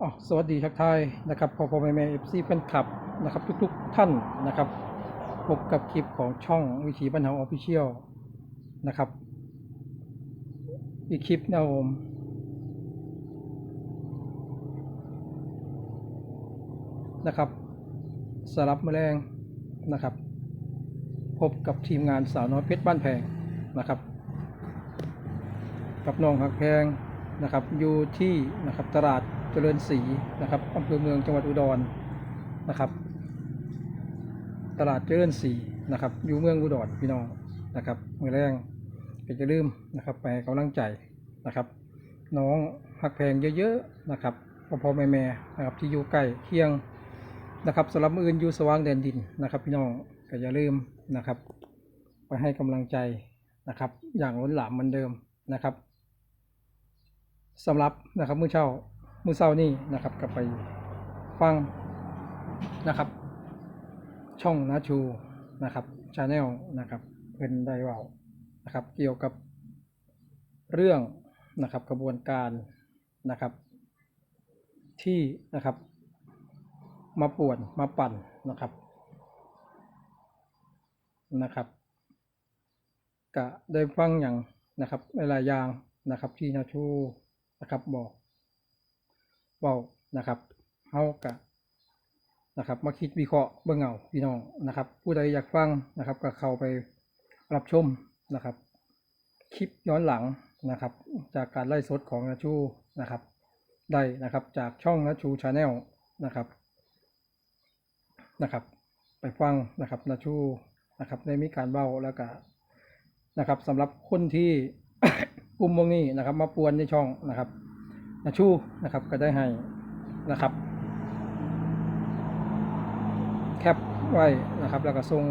อ๋อสวัสดีทักทายนะครับพ่อพ่อแม่แม่เอฟซีแฟนคลับนะครับทุกๆท่านนะครับพบกับคลิปของช่องวิถีบันเทาออฟฟิเชียลนะครับ อีกคลิปนะผมนะครับสลับแมลงนะครับ พบกับทีมงานสาวน้อยเพชรบ้านแพงนะครับ กับน้องหักแพงนะครับอยู่ที่นะครับตลาด จริญศรีนะครับอำเภอเมืองจังหวัดอุดรนะครับ ตลาดเจริญศรีนะครับ อยู่เมืองอุดรพี่น้องนะครับเมื่อแรงก็จะลืมนะครับ ไปกำลังใจนะครับ น้องหักแพงเยอะๆนะครับพ่อพ่อแม่แม่นะครับที่อยู่ใกล้เคียงนะครับสำหรับอื่นอยู่สว่างแดนดินนะครับ พี่น้องก็อย่าลืมนะครับ ไปให้กำลังใจนะครับ อย่างล้นหลามเหมือนเดิมนะครับสำหรับนะครับมื้อเช้า มือเช้านี่นะครับก็ไปฟังนะครับ ช่องนาชูนะครับชาแนลนะครับเพิ่นได้ว่านะครับ เกี่ยวกับเรื่องนะครับกระบวนการนะครับ ที่นะครับ มาป่วนมาปั่นนะครับนะครับก็ได้ฟังอย่างนะครับหลายๆอย่างนะครับที่นาชูนะครับบอก ว้านะครับเฮากะนะครับมาคิดวิเคราะห์เบื้องเอาพี่น้องนะครับ ผู้ใดอยากฟังนะครับก็เข้าไปรับชมนะครับ คลิปย้อนหลังนะครับ จากการไล่สดของนาชูนะครับ ได้นะครับจากช่องนาชูชาแนลนะครับนะครับ ไปฟังนะครับนาชูนะครับได้มีการเบ้าแล้วก็นะครับสำหรับคนที่กลุ่มวงนี้นะครับ มาปวนในช่องนะครับ นาชูนะครับก็ได้ให้นะครับ แคปไว้นะครับ แล้วก็ส่ง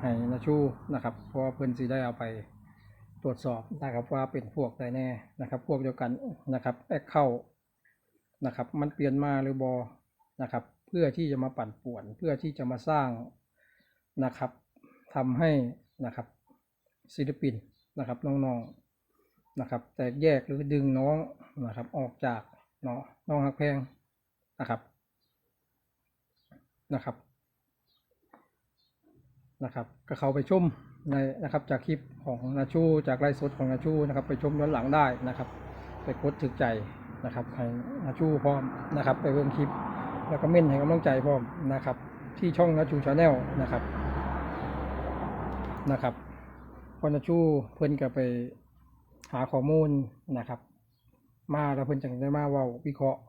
ให้นาชูนะครับ เพราะเพื่อนสีได้เอาไปตรวจสอบนะครับว่าเป็นพวกใดแน่นะครับ พวกเดียวกันนะครับแอคเข้านะครับ มันเปลี่ยนมาหรือบอนะครับ เพื่อที่จะมาปั่นป่วน เพื่อที่จะมาสร้างนะครับทำให้นะครับศิลปินนะครับน้องๆ นะครับ แตกแยกหรือดึงน้องนะครับ ออกจากเนาะน้องฮักแพงนะครับนะครับนะครับก็เข้าไปชมในนะครับจากคลิปของนาชูจากไลฟ์สดของนาชูนะครับ ไปชมย้อนหลังได้นะครับ ไปกดถึกใจนะครับให้นาชูพร้อมนะครับ ไปเบิ่งคลิป แล้วก็เม่นให้กำลังใจพร้อมนะครับ ที่ช่องนาชูชาแนลนะครับนะครับพอนาชูเพิ่นก็ไป หาข้อมูลนะครับ มาแล้วเพิ่นจังได้มาว้าวิเคราะห์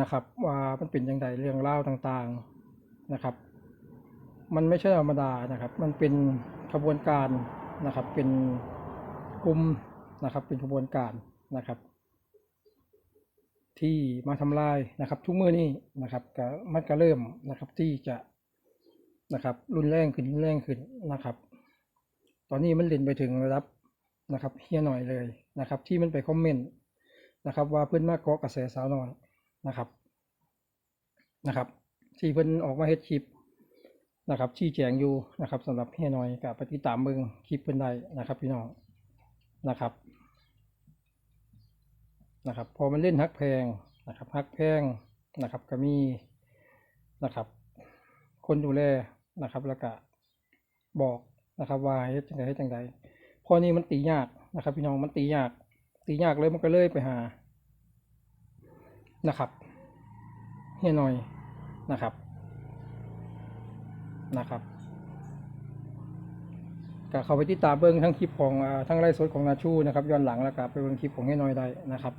นะครับ ว่ามันเป็นยังไงเรื่องเล่าต่างๆนะครับ มันไม่ใช่ธรรมดานะครับ มันเป็นขบวนการนะครับ เป็นกลุ่มนะครับ เป็นขบวนการนะครับ ที่มาทำลายนะครับ ทุกมือนี้นะครับก็มันก็เริ่มนะครับที่จะนะครับ รุนแรงขึ้นรุนแรงขึ้นนะครับ ตอนนี้มันเล่นไปถึงระดับ นะครับเฮียหน่อยเลยนะครับ ที่มันไปคอมเมนต์นะครับว่าเพื่อนมาเกาะกระแสสาวน้อยนะครับนะครับ ที่เพื่อนออกมาเฮ็ดคลิปนะครับชี้แจงอยู่นะครับสำหรับเฮียหน้อยกับปฏิตามเบิงคลิปเพิ่อนได้นะครับพี่น้องนะครับนะครับ พอมันเล่นฮักแพงนะครับฮักแพงนะครับก็มีนะครับคนดูแลนะครับแล้วก็บอกนะครับว่าเฮ็ดจังไดเฮ็ดจังได พอนี้มันตียากนะครับ พี่น้องมันตียาก ตียากเลยมันก็เลยไปหานะครับเฮียน้อยนะครับนะครับก็เข้าไปติดตามเบิ้งทั้งคลิปของอาทั้งไลฟ์สดของนาชูนะครับย้อนหลังแล้วก็ไปเบิ้งคลิปของให้น้อยได้นะครับ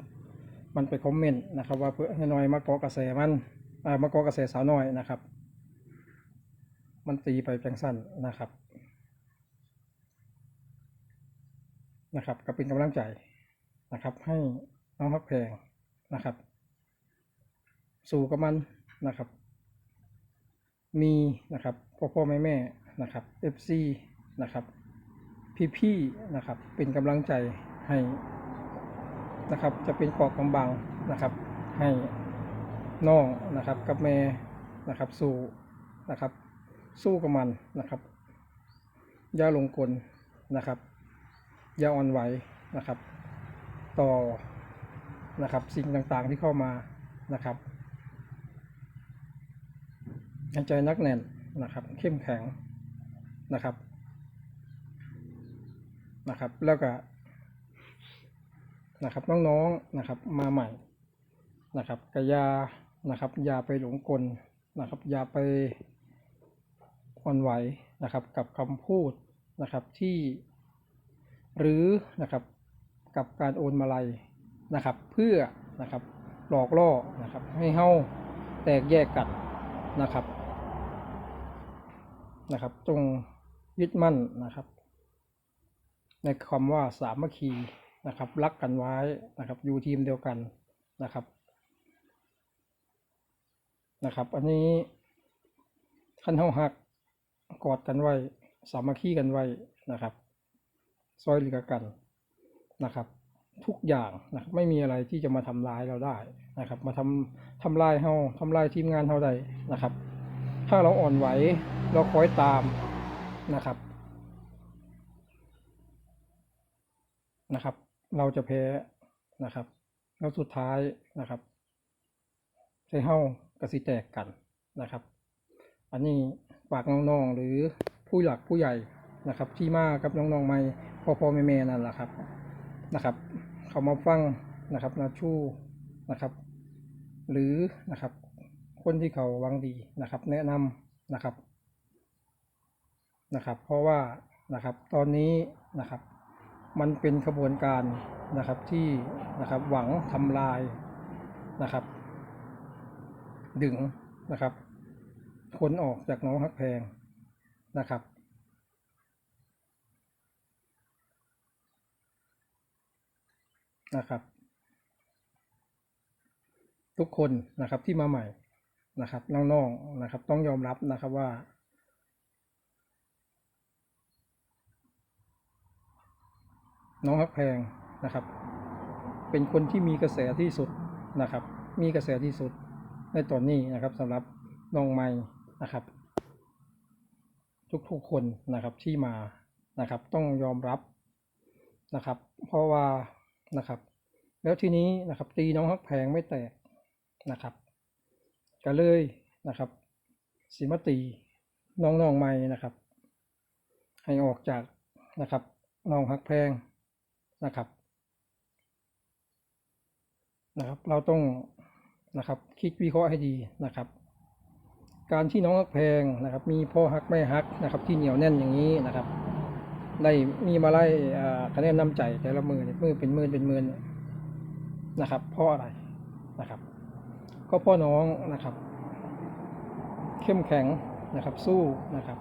มันไปคอมเมนต์นะครับว่าเพื่อให้น้อยมาเกาะกระแสมันมาเกาะกระแสสาวน้อยนะครับ มันตีไปจังสั้นนะครับ นะครับ ก็เป็นกำลังใจนะครับ ให้น้องพักแพงนะครับ สู่กับมันนะครับ มีนะครับพ่อพ่อแม่แม่นะครับ FC นะครับ พี่ๆนะครับ เป็นกำลังใจให้นะครับ จะเป็นเกาะกำบังนะครับ ให้น้องนะครับกับแม่นะครับ สู้นะครับ สู้กับมันนะครับอย่าลงกลนะครับ อย่าอ่อนไหวนะครับ ต่อนะครับสิ่งต่างๆที่เข้ามานะครับหายใจนักแน่นนะครับ เข้มแข็งนะครับนะครับ แล้วก็นะครับน้องๆนะครับมาใหม่นะครับกยานะครับอย่าไปหลงกลนะครับอย่าไปอ่อนไหวนะครับกับคำพูดนะครับที่ หรือนะครับกับการโอนมาลัยนะครับ เพื่อนะครับหลอกล่อนะครับ ให้เฮาแตกแยกกันนะครับนะครับ จงยึดมั่นนะครับ ในคำว่าสามัคคีนะครับ รักกันไว้นะครับ อยู่ทีมเดียวกันนะครับนะครับ อันนี้ขั้นเฮาหักกอดกันไว้ สามัคคีกันไว้นะครับ ซอยเหลือกันนะครับ ทุกอย่างนะครับไม่มีอะไรที่จะมาทำลายเราได้นะครับ มาทำทำลายเฮาทำลายทีมงานเฮาได้นะครับ ถ้าเราอ่อนไหวเราคอยตามนะครับนะครับ เราจะแพ้นะครับ แล้วสุดท้ายนะครับใช้เฮากระสิแตกกันนะครับ อันนี้ฝากน้องๆหรือผู้หลักผู้ใหญ่นะครับ ที่มากับน้องๆใหม่ พ่อพ่อแม่แม่นั่นแหละครับนะครับ เขามาฟังนะครับนาชูนะครับ หรือนะครับ คนที่เขาวังดีนะครับ แนะนำนะครับนะครับ เพราะว่านะครับตอนนี้นะครับ มันเป็นขบวนการนะครับที่นะครับหวังทำลายนะครับ ดึงนะครับคนออกจากหน้องฮักแพงนะครับ นะครับ ทุกคนนะครับที่มาใหม่นะครับน้องๆนะครับ ต้องยอมรับนะครับว่า น้องฮักแพงนะครับ เป็นคนที่มีกระแสที่สุดนะครับ มีกระแสที่สุดในตอนนี้นะครับสำหรับน้องใหม่นะครับ ทุกๆคนนะครับที่มานะครับ ต้องยอมรับนะครับ เพราะว่า นะครับ แล้วทีนี้นะครับตีน้องฮักแพงไม่แตกนะครับก็เลยนะครับสิมาตีน้องๆใหม่นะครับ ให้ออกจากนะครับน้องฮักแพงนะครับนะครับ เราต้องนะครับคิดวิเคราะห์ให้ดีนะครับ การที่น้องฮักแพงนะครับ มีพ่อฮักแม่ฮักนะครับ ที่เหนียวแน่นอย่างนี้นะครับ ได้มีมาไล่คะแนนน้ำใจแต่ละมือเนี่ยมือเป็นหมื่นเป็นหมื่นนะครับเพราะอะไรนะครับ ก็พ่อน้องนะครับ เข้มแข็งนะครับสู้นะครับ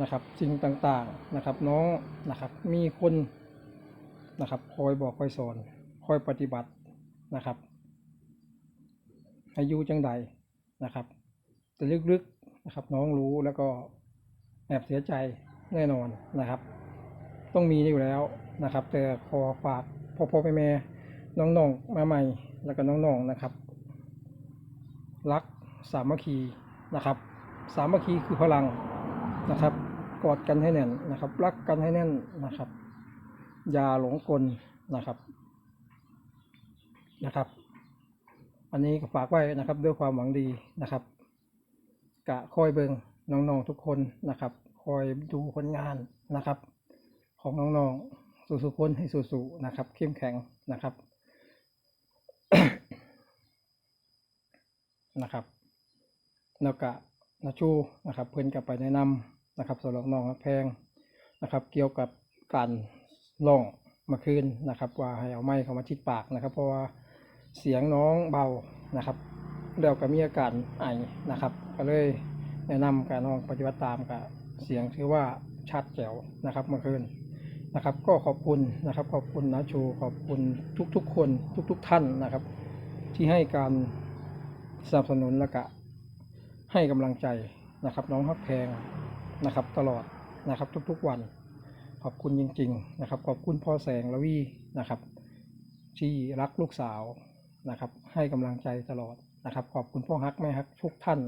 นะครับสิ่งต่างๆนะครับน้องนะครับมีคนนะครับคอยบอกคอยสอนคอยปฏิบัตินะครับให้อยู่จังใดนะครับ แต่ลึกๆนะครับน้องรู้แล้วก็แอบเสียใจ แน่นอนนะครับ ต้องมีอยู่แล้วนะครับ แต่ขอฝากพ่อพ่อแม่แม่น้องๆมาใหม่แล้วก็น้องๆนะครับ รักสามัคคีนะครับ สามัคคีคือพลังนะครับ กอดกันให้แน่นนะครับ รักกันให้แน่นนะครับ อย่าหลงกลนะครับนะครับ อันนี้ก็ฝากไว้นะครับด้วยความหวังดีนะครับกะคอยเบิงน้องๆทุกคนนะครับ อยดูผลงานนะครับ ของน้องๆสู้ๆคนให้สู้ๆนะครับเข้มแข็งนะครับนะครับ แล้วก็นาชูนะครับ เพื่อนกลับไปแนะนำนะครับสำหรับน้องแพงนะครับ เกี่ยวกับการร้องมาคืนนะครับ ว่าให้เอาไม้เข้ามาชิดปากนะครับ เพราะว่าเสียงน้องเบานะครับแล้วก็มีอาการไอนะครับ ก็เลยแนะนำการน้องปฏิบัติตามกับ เสียงถือว่าชัดแจ๋วนะครับเมื่อคืนนะครับ ก็ขอบคุณนะครับ ขอบคุณนะชูขอบคุณทุกๆ คนทุก ๆ ท่านนะครับ ที่ให้การสนับสนุนและก็ให้กำลังใจนะครับ น้องฮักแพงนะครับ ตลอดนะครับ ทุกๆวัน ขอบคุณจริง ๆ นะครับ ขอบคุณพ่อแสงละวีนะครับ ที่รักลูกสาวนะครับ ให้กำลังใจตลอดนะครับ ขอบคุณพ่อฮักแม่ฮักทุกท่าน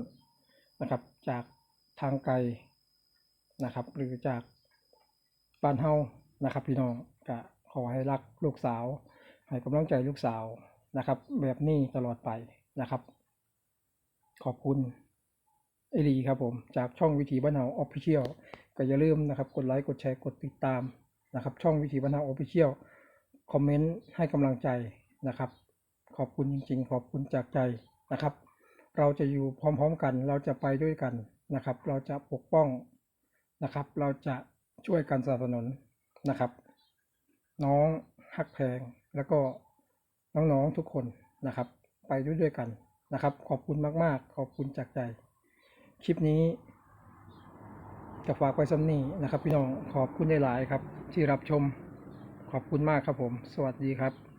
นะครับ จากทางไกล นะครับ หรือจากบ้านเฮานะครับ พี่น้องก็ขอให้รักลูกสาว ให้กำลังใจลูกสาวนะครับ แบบนี้ตลอดไปนะครับ ขอบคุณเอลีครับผม จากช่องวิถีบ้านเฮาออฟฟิเชียลก็อย่าลืมนะครับ กดไลค์กดแชร์กดติดตามนะครับ ช่องวิถีบ้านเฮาออฟฟิเชียลคอมเมนต์ให้กำลังใจนะครับ ขอบคุณจริง ๆ ขอบคุณจากใจนะครับ เราจะอยู่พร้อมๆกัน เราจะไปด้วยกันนะครับ เราจะปกป้อง นะครับ เราจะช่วยกันสนับสนุนนะครับ น้องฮักแพงแล้วก็น้องๆทุกคนนะครับ ไปด้วยด้วยกันนะครับ ขอบคุณมาก ๆ ขอบคุณจากใจ คลิปนี้จะฝากไว้ซ้ำนี้นะครับ พี่น้องขอบคุณหลายๆครับ ที่รับชมขอบคุณมากครับผม สวัสดีครับ